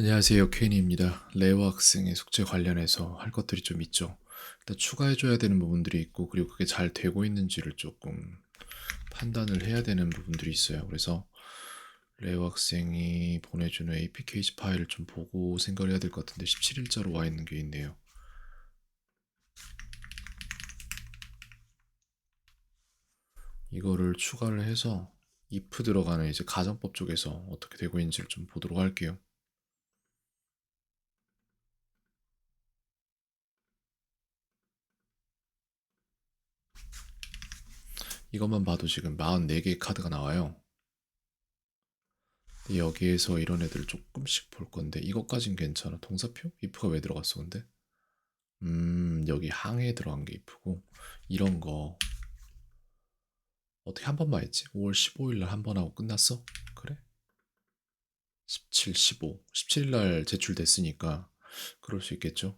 안녕하세요. 케인입니다. 레오 학생의 숙제 관련해서 할 것들이 좀 있죠. 일단 추가해줘야 되는 부분들이 있고, 그리고 그게 잘 되고 있는지를 조금 판단을 해야 되는 부분들이 있어요. 그래서 레오 학생이 보내주는 APK 파일을 좀 보고 생각을 해야 될 것 같은데, 17일자로 와 있는 게 있네요. 이거를 추가를 해서 if 들어가는 이제 가정법 쪽에서 어떻게 되고 있는지를 좀 보도록 할게요. 이것만 봐도 지금 44개의 카드가 나와요. 여기에서 이런 애들 조금씩 볼 건데 이것까진 괜찮아. 동사표? if가 왜 들어갔어 근데? 음 여기 항에 들어간 게 if고 이런 거 어떻게 한 번만 했지? 5월 15일 날 한 번 하고 끝났어? 그래? 17, 15. 17일 날 제출됐으니까 그럴 수 있겠죠?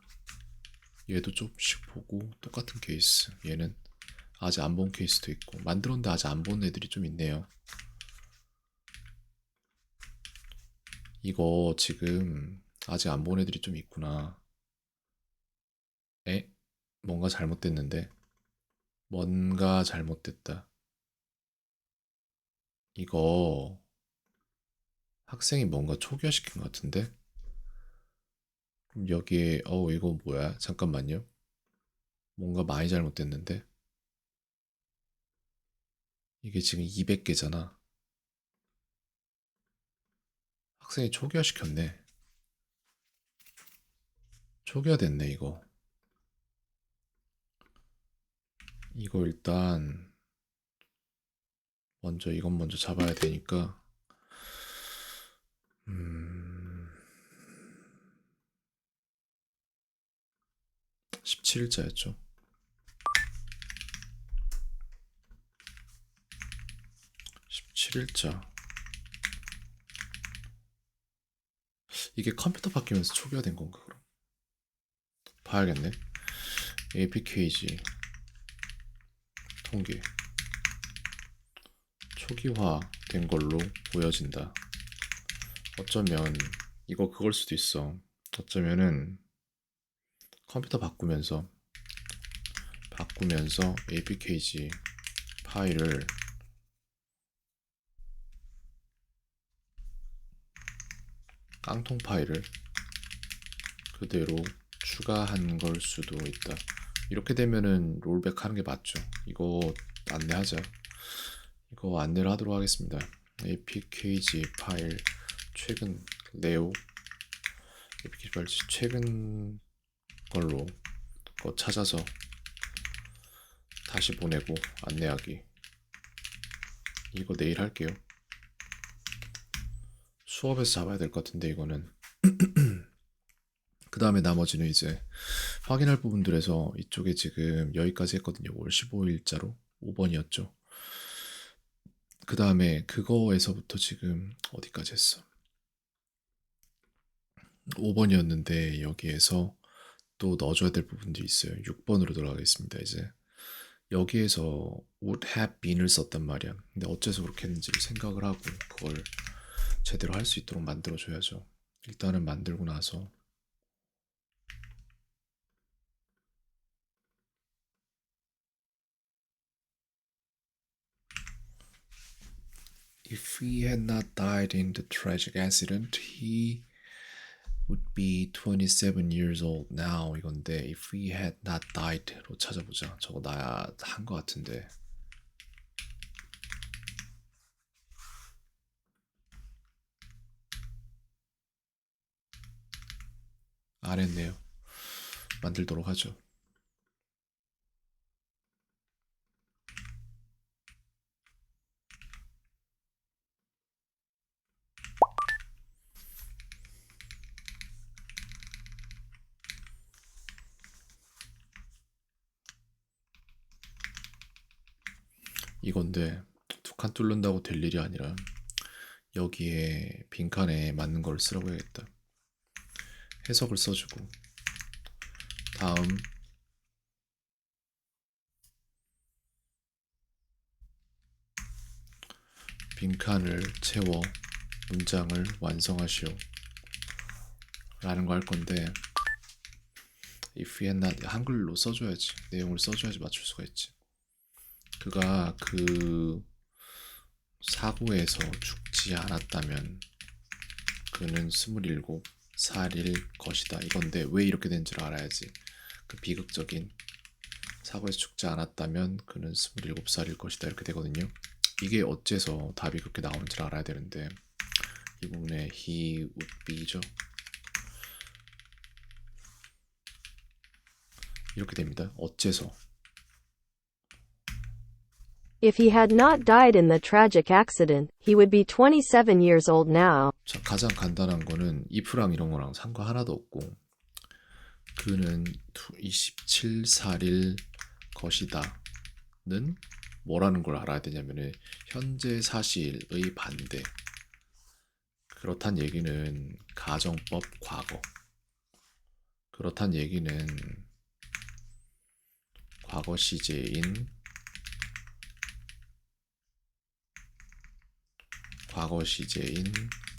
얘도 조금씩 보고 똑같은 케이스. 얘는 아직 안 본 케이스도 있고 만들었는데 아직 안 본 애들이 좀 있네요. 이거 지금 아직 안 본 애들이 좀 있구나. 에? 뭔가 잘못됐는데? 뭔가 잘못됐다. 이거 학생이 뭔가 초기화시킨 것 같은데? 그럼 여기에 어 이거 뭐야? 잠깐만요. 뭔가 많이 잘못됐는데? 이게 지금 200개잖아. 학생이 초기화 시켰네. 초기화 됐네, 이거. 이거 일단 먼저 이건 먼저 잡아야 되니까 음 17일자였죠. 십칠일자 이게 컴퓨터 바뀌면서 초기화된 건가 그럼? 봐야겠네. APKG 통계 초기화된 걸로 보여진다. 어쩌면 이거 그걸 수도 있어. 어쩌면은 컴퓨터 바꾸면서 바꾸면서 APKG 파일을 깡통 파일을 그대로 추가한 걸 수도 있다. 이렇게 되면은 롤백 하는 게 맞죠. 이거 안내하자. 이거 안내를 하도록 하겠습니다. apkg 파일 최근 레오 apkg 파일 최근 걸로 그거 찾아서 다시 보내고 안내하기. 이거 내일 할게요. 수업에서 잡아야 될 것 같은데 이거는. 그 다음에 나머지는 이제 확인할 부분들에서 이쪽에 지금 여기까지 했거든요. 5월 15일자로 5번이었죠. 그 다음에 그거에서부터 지금 어디까지 했어? 5번이었는데 여기에서 또 넣어줘야 될 부분들이 있어요. 6번으로 들어가겠습니다 이제. 여기에서 would have been을 썼단 말이야. 근데 어째서 그렇게 했는지를 생각을 하고 그걸 제대로 할 수 있도록 만들어줘야죠. 일단은 만들고 나서 would be 27 years old now. 이건데 if he had not died로 찾아보자. 저거 나야 한 것 같은데. 안 했네요. 만들도록 하죠. 이건데 두 칸 뚫는다고 될 일이 아니라 여기에 빈칸에 맞는 걸 쓰라고 해야겠다. 해석을 써주고. 다음. 빈칸을 채워 문장을 완성하시오. 라는 거 할 건데 if not 한글로 써줘야지. 내용을 써줘야지 맞출 수가 있지. 그가 그 사고에서 죽지 않았다면 그는 27 살일 것이다. 이건데 왜 이렇게 된지를 알아야지. 그 비극적인 사고에서 죽지 않았다면 그는 27살일 것이다. 이렇게 되거든요. 이게 어째서 답이 그렇게 나오는지를 알아야 되는데 이 부분에 he would be죠. 이렇게 됩니다. 어째서 If he had not died in the tragic accident, he would be 27 years old now. 자, 가장 간단한 거는 if랑 이런 거랑 상관 하나도 없고 그는 27 살일 것이다는 뭐라는 걸 알아야 되냐면은 현재 사실의 반대 그렇단 얘기는 가정법 과거 그렇단 얘기는 과거 시제인 과거 시제인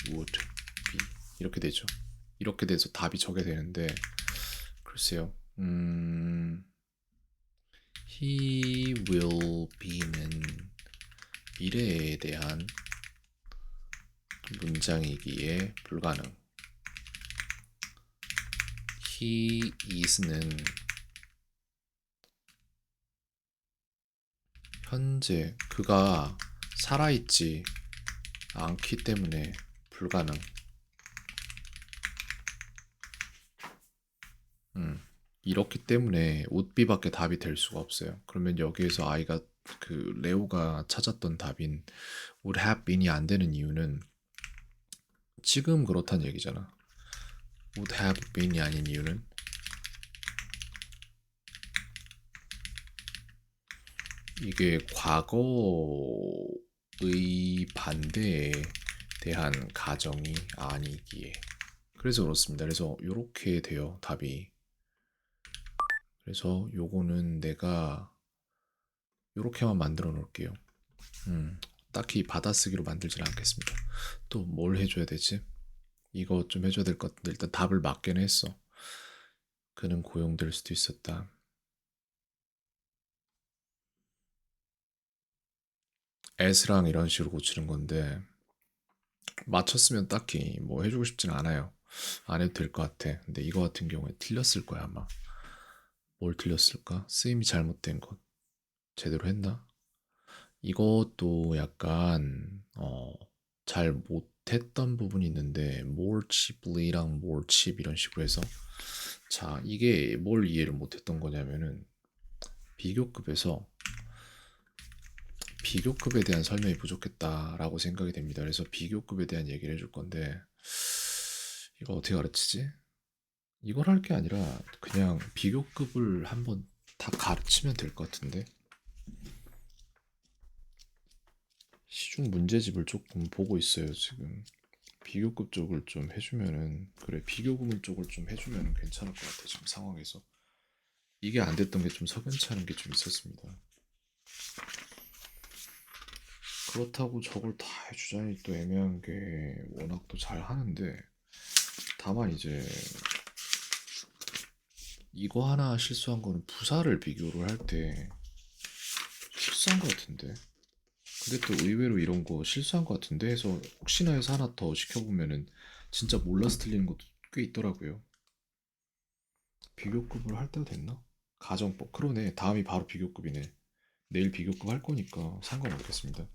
would be 이렇게 되죠. 이렇게 돼서 답이 저게 되는데 글쎄요. 음 he will be는 미래에 대한 문장이기에 불가능. he is는 현재 그가 살아있지 않기 때문에 불가능. 음, 이렇기 때문에 웃비밖에 답이 될 수가 없어요. 그러면 여기에서 아이가 그 레오가 찾았던 답인 would have been이 안 되는 이유는 지금 그렇다는 얘기잖아. would have been이 아닌 이유는 이게 과거 의 반대에 대한 가정이 아니기에 그래서 그렇습니다. 그래서 이렇게 돼요 답이. 그래서 요거는 내가 요렇게만 만들어 놓을게요. 음, 딱히 받아쓰기로 만들지는 않겠습니다. 또 뭘 해줘야 되지? 이거 좀 해줘야 될 것 같은데 일단 답을 맞게는 했어. 그는 고용될 수도 있었다. S랑 이런 식으로 고치는 건데 맞췄으면 딱히 뭐 해주고 싶지는 않아요. 안 해도 될 것 같아. 근데 이거 같은 경우에 틀렸을 거야 아마. 뭘 틀렸을까? 쓰임이 잘못된 것. 제대로 했나? 이것도 약간 어, 잘 못했던 부분이 있는데 more cheaply랑 more cheap 이런 식으로 해서 자 이게 뭘 이해를 못했던 거냐면은 비교급에서 비교급에 대한 설명이 부족했다라고 생각이 됩니다. 그래서 비교급에 대한 얘기를 해줄 건데 이거 어떻게 가르치지? 이걸 할 게 아니라 그냥 비교급을 한번 다 가르치면 될 것 같은데 시중 문제집을 조금 보고 있어요 지금 비교급 쪽을 좀 해주면은 그래 비교급 쪽을 좀 해주면은 괜찮을 것 같아 지금 상황에서 이게 안 됐던 게 좀 석연치 않은 게 좀 있었습니다. 그렇다고 저걸 다 해주자니 또 애매한 게 워낙 또 잘 하는데 다만 이제 이거 하나 실수한 거는 부사를 비교를 할 때 실수한 것 같은데? 근데 또 의외로 이런 거 실수한 것 같은데? 해서 혹시나 해서 하나 더 시켜보면은 진짜 몰라서 틀리는 것도 꽤 있더라고요. 비교급을 할 때가 됐나? 가정법. 그러네. 다음이 바로 비교급이네. 내일 비교급 할 거니까 상관없겠습니다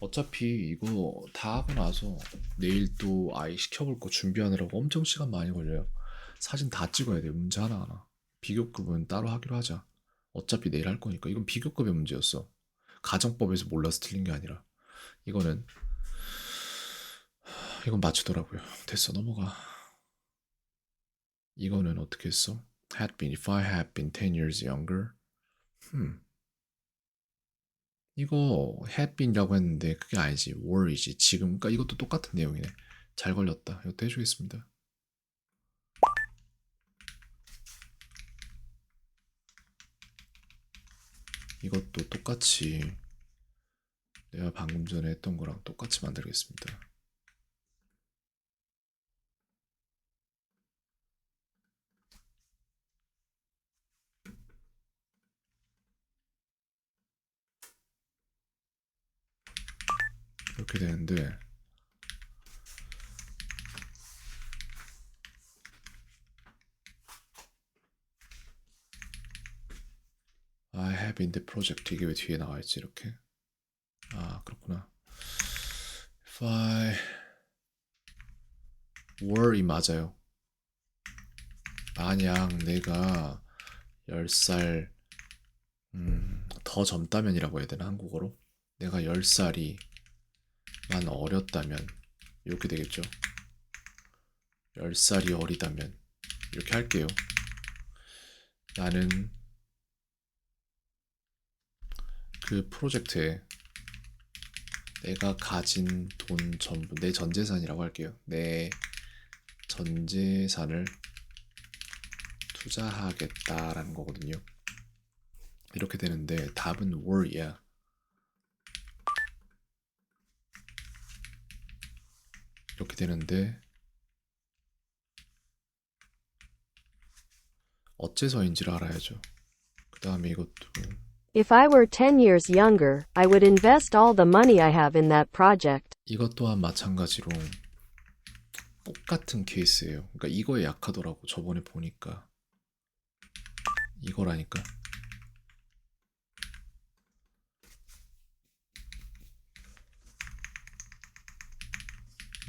어차피 이거 다 하고 나서 내일 또 아이 시켜볼 거 준비하느라고 엄청 시간 많이 걸려요. 사진 다 찍어야 돼요. 문제 하나하나. 비교급은 따로 하기로 하자. 어차피 내일 할 거니까. 이건 비교급의 문제였어. 가정법에서 몰라서 틀린 게 아니라. 이거는 이건 맞추더라고요. 됐어 넘어가. 이거는 어떻게 했어? Had been if I had been 10 years younger. 음. 이거 had been이라고 했는데 그게 아니지. were이지. 지금 그러니까 이것도 똑같은 내용이네. 잘 걸렸다. 이것도 해주겠습니다. 이것도 똑같이 내가 방금 전에 했던 거랑 똑같이 만들겠습니다 되는데. I have in the project. 이게 왜 뒤에 나와 있지 이렇게? 아 그렇구나. If I were이 맞아요. 만약 내가 10살 음, 더 젊다면이라고 해야 되나 한국어로? 내가 10살이 만 어렸다면 이렇게 되겠죠 10살이 어리다면 이렇게 할게요 나는 그 프로젝트에 내가 가진 돈 전부 내 전재산이라고 할게요. 내 전재산을 투자하겠다라는 거거든요. 이렇게 되는데 답은 were이야. 이렇게 되는데 어째서인지를 알아야죠. 그 다음에 이것도 If I were 10 years younger, I would invest all the money I have in that project. 이것 또한 마찬가지로 똑같은 케이스예요. 그러니까 이거에 약하더라고. 저번에 보니까 이거라니까.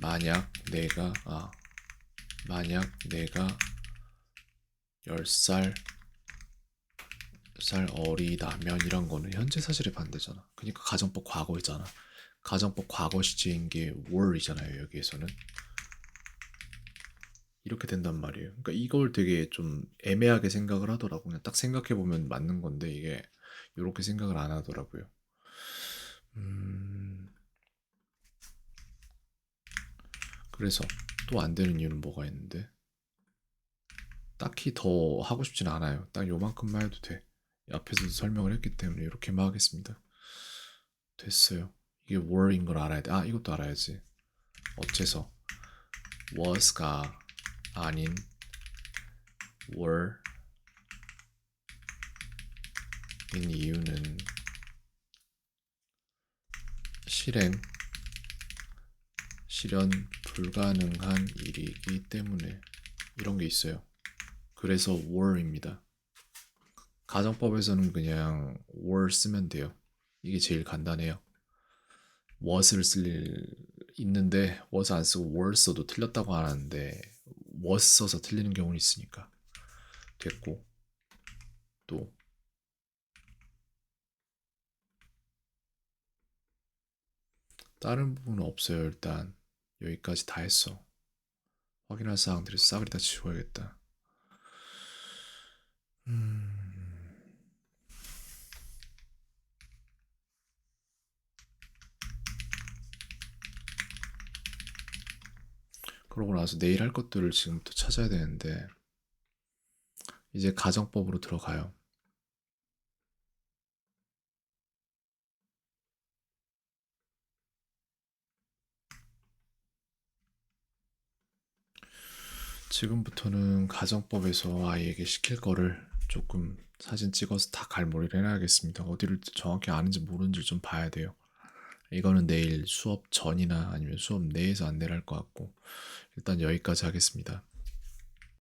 만약 내가 아 만약 내가 10살 살 어리다면 이런 거는 현재 사실의 반대잖아. 그러니까 가정법 과거이잖아. 가정법 과거 시제인 게 were이잖아요. 여기에서는 이렇게 된단 말이에요. 그러니까 이걸 되게 좀 애매하게 생각을 하더라고. 그냥 딱 생각해 보면 맞는 건데 이게 이렇게 생각을 안 하더라고요. 음... 그래서 또 안 되는 이유는 뭐가 있는데 딱히 더 하고 싶진 않아요. 딱 요만큼만 해도 돼. 앞에서도 설명을 했기 때문에 이렇게만 하겠습니다. 됐어요. 이게 were인 걸 알아야 돼. 아, 이것도 알아야지. 어째서 was가 아닌 were 인 이유는 실행 실현 불가능한 일이기 때문에 이런 게 있어요. 그래서 were입니다. 가정법에서는 그냥 were 쓰면 돼요. 이게 제일 간단해요. was를 쓸 일 있는데 was 안 쓰고 were 써도 틀렸다고 하는데 was 써서 틀리는 경우는 있으니까 됐고 또 다른 부분은 없어요. 일단 여기까지 다 했어. 확인할 사항들이 싸그리 다 지워야겠다. 음... 그러고 나서 내일 할 것들을 지금부터 찾아야 되는데 이제 가정법으로 들어가요. 지금부터는 가정법에서 아이에게 시킬 거를 조금 사진 찍어서 다 갈무리를 해놔야겠습니다. 어디를 정확히 아는지 모르는지 좀 봐야 돼요. 이거는 내일 수업 전이나 아니면 수업 내에서 안내를 할 것 같고 일단 여기까지 하겠습니다.